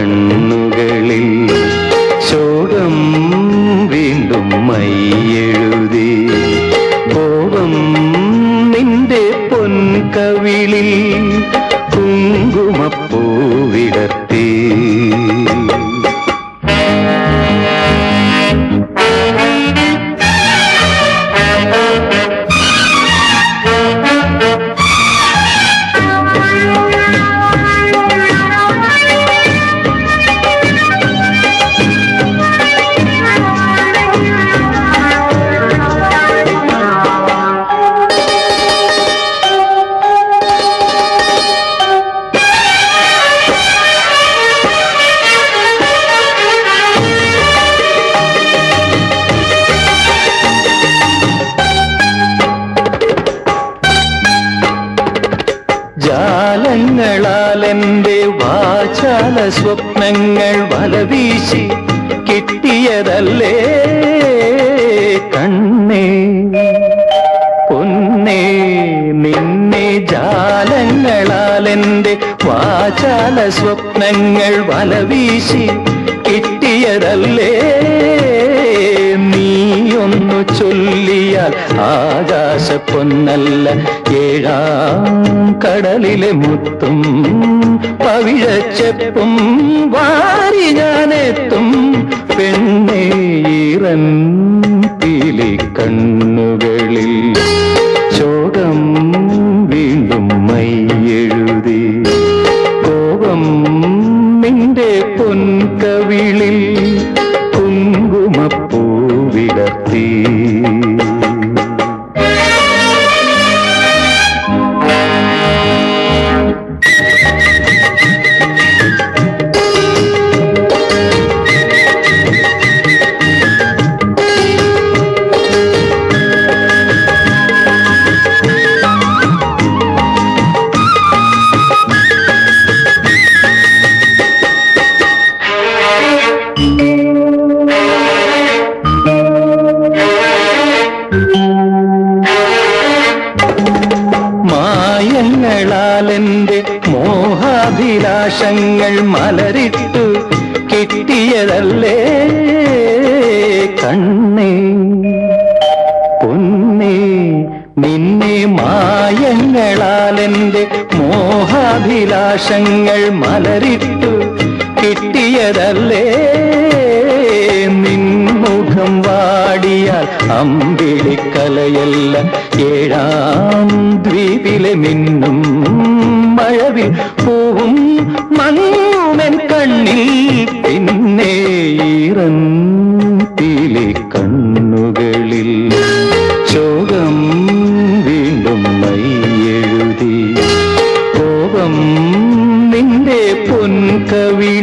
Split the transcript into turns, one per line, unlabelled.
കണ്ണുകളിൽ ശോകം വീണ്ടും മയ്യെഴുതി കോപം നിന്റെ പൊൻകവിളിൽ ജാലങ്ങളാൽ എന്റെ വാചാല സ്വപ്നങ്ങൾ വലവീശി കിട്ടിയതല്ലേ? കണ്ണേ പൊന്നേ നിന്നെ ജാലങ്ങളാൽ എന്റെ വാചാല സ്വപ്നങ്ങൾ വലവീശി കിട്ടിയതല്ലേ? നീയൊന്നു ചൊല്ലിയാൽ ആകാശ പൊന്നല്ല ഏഴാം കടലിലെ മുത്തും പവിഴച്ചെപ്പും വാരി ഞാനെത്തും പെണ്ണേ ഈറൻ പീലി കണ്ണുകളിൽ എന്റെ മോഹാഭിലാഷങ്ങൾ മലരിട്ടു കിട്ടിയതല്ലേ കണ്ണേ? പൊന്നേ നിന്നെ മായങ്ങളാൽ എന്റെ മോഹാഭിലാഷങ്ങൾ മലരിട്ടു കിട്ടിയതല്ലേ? നിൻമുഖം വാടിയാൽ അമ്പിളിക്കലയല്ല ഏഴാം ദ്വീപിലെ മിന്നും മഴവിൽ പൂവും മങ്ങുമെൻ കണ്ണിൽ പിന്നെ ഈറൻ പീലി കണ്ണുകളിൽ ശോകം വീണ്ടും മൈയെഴുതി കോപം നിന്റെ പൊൻകവിളിൽ